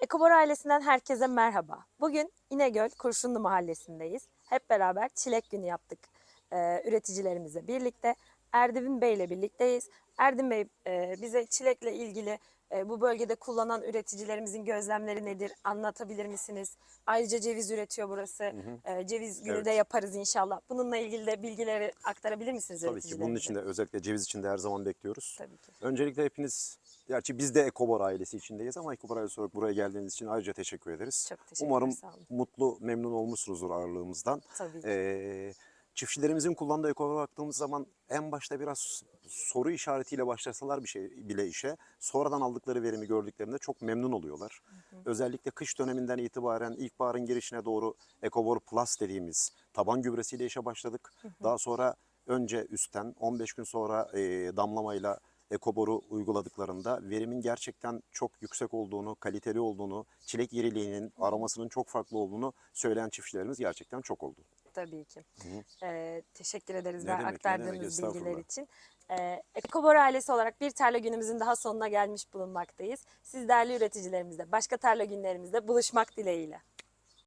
Ekobor ailesinden herkese merhaba. Bugün İnegöl Kurşunlu Mahallesi'ndeyiz. Hep beraber çilek günü yaptık e, üreticilerimizle birlikte. Erdivin Bey ile birlikteyiz. Erdin Bey e, bize çilekle ilgili bu bölgede kullanan üreticilerimizin gözlemleri nedir anlatabilir misiniz? Ayrıca ceviz üretiyor burası. E, ceviz günü Evet. de yaparız inşallah. Bununla ilgili de bilgileri aktarabilir misiniz Tabii ki bunun için de özellikle ceviz için de her zaman bekliyoruz. Tabii ki. Öncelikle hepiniz, gerçi biz de Ekobor ailesi içindeyiz ama Ekobor ailesi olarak buraya geldiğiniz için ayrıca teşekkür ederiz. Çok teşekkürler, Umarım sağ olun. mutlu, memnun olmuşsunuzdur ağırlığımızdan. Tabii ki. Ee, çiftçilerimizin kullandığı Ekobor'a baktığımız zaman en başta biraz soru işaretiyle başlasalar bir şey bile işe sonradan aldıkları verimi gördüklerinde çok memnun oluyorlar. Özellikle kış döneminden itibaren ilkbaharın girişine doğru Ekobor Plus dediğimiz taban gübresiyle işe başladık. Daha sonra önce üstten 15 gün sonra e, damlamayla Ekobor'u uyguladıklarında verimin gerçekten çok yüksek olduğunu, kaliteli olduğunu, çilek iriliğinin, aromasının çok farklı olduğunu söyleyen çiftçilerimiz gerçekten çok oldu. Tabii ki. Ee, teşekkür ederiz Ne demek, demek, aktardığınız estağfurullah. bilgiler için. Ee, Ekobor ailesi olarak bir tarla günümüzün daha sonuna gelmiş bulunmaktayız. Siz değerli üreticilerimizle başka tarla günlerimizde buluşmak dileğiyle.